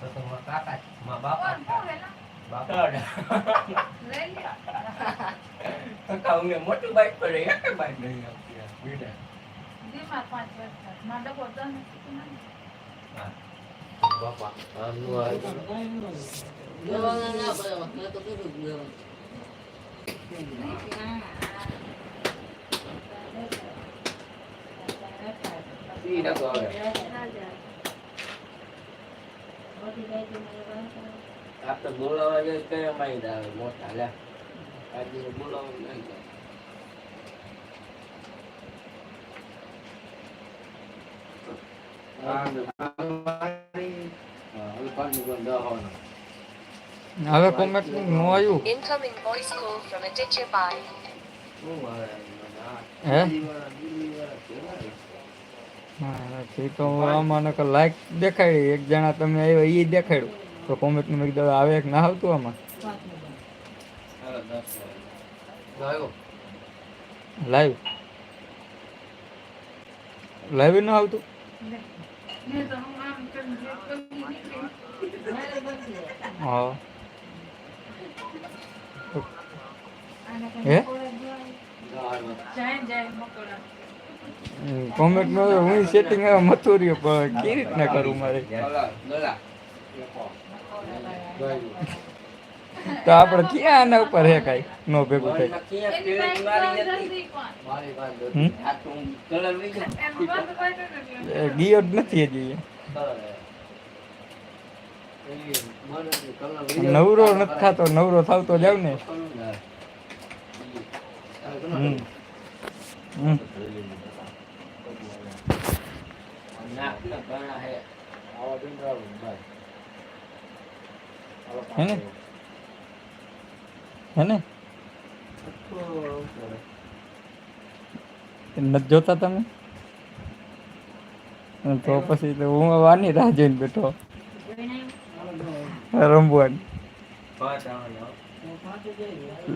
તો તો મારા કાકા મારા બાપા કોણ કોણ વેલા બાપા લઈ લ્યો કાકા અમે મોટું બાઈક પર એક બાઈક નહીં આપતી બીડે દીમાં પાંચ વર્ષ થાય. માં ડબ્બો દસ નથી ના. બાપા આનું આ દવાના ના પડે મેં તો કીધું જ દવા. ઈ ડકો આવે આપ તો બોલાવા જાય કયા માઈ આવે મોટા લે આજે બોલાવા નહીં જાય હવે કોમેન્ટનું આવ્યું. Incoming voice call from Aditya bye હે? હા તે આમાં કે લાઈક દેખાડી. એક જણા તમે આવ્યો એ દેખાડ્યું. તો કોમેન્ટનું મેં કીધું આવે કે ના આવતું આમાં? લાઈવ લાઈવ ન આવતું? હું. હા. કોમેન્ટ નો હું સેટિંગ મથુર્યો પણ કેવી રીતના કરું મારે? તો આપણે ક્યાં આના ઉપર હે કાંઈ? નો ભેગું થાય. ગયો જ નથી હજી. નવરો નથી થતો નવરો થતો જાવ ને. હમ. હમ. હે ને? હે ને? નથી જોતા તમે? તો પછી તો હું વાની રાહ જોઈને બેઠો. રમવાની.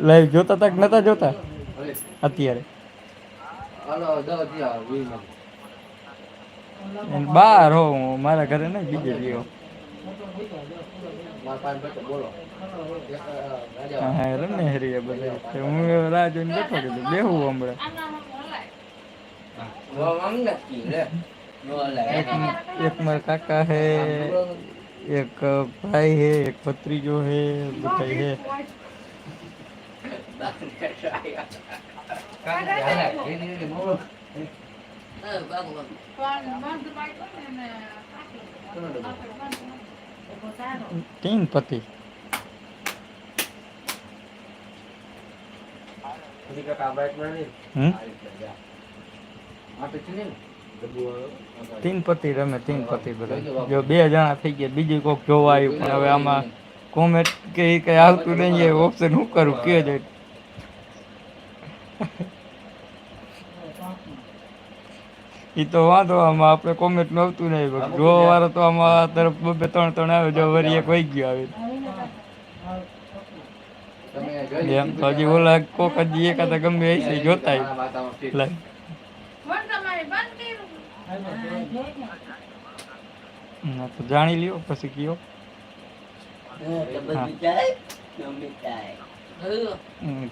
લાઈવ જોતા તક નતા જોતા? અત્યારે. બાર હો હું મારા ઘરે નહીં બીજે ગયો હા રમે હરીએ બધા. તો હું હવે રાહ જોઈને બેઠો કીધું બેહું હમણાં. આના હમ હલાય. એક એક મારા કાકા હે એક ભાઈ હે એક ભત્રીજો હે બધા હે. હા, બાબુ, બાબુ. પણ બંધ બાકી હોય ને આપણે બંધ જો બે જણા થઈ ગયા. બીજું કોક જોવા આવ્યું પણ હવે આમાં કોમેન્ટ કે કઈ આવતું નહીં ઓપ્શન હું કરું. કે જ ઈ તો વાંધો આમાં આપણે કોમેન્ટનું આવતું નહીં પણ જોવા વાળો તો આમાં તરફ બબે ત્રણ ત્રણ આવે જો વરી એક વહી ગયો આવે. એમ તો હજી ઓલા કોક હજી એકાદા ગમે એ છે. જોતા. ના તો જાણી લ્યો પછી કયો.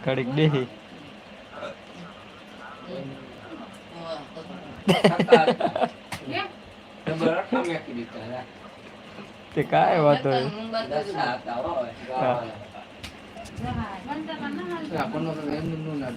ઘડીક બેહી. કેમ? તે કાય વાંધો નહીં નંબર તો હા. બંધ તમારે ના હાલતું. આપણને એમનું ના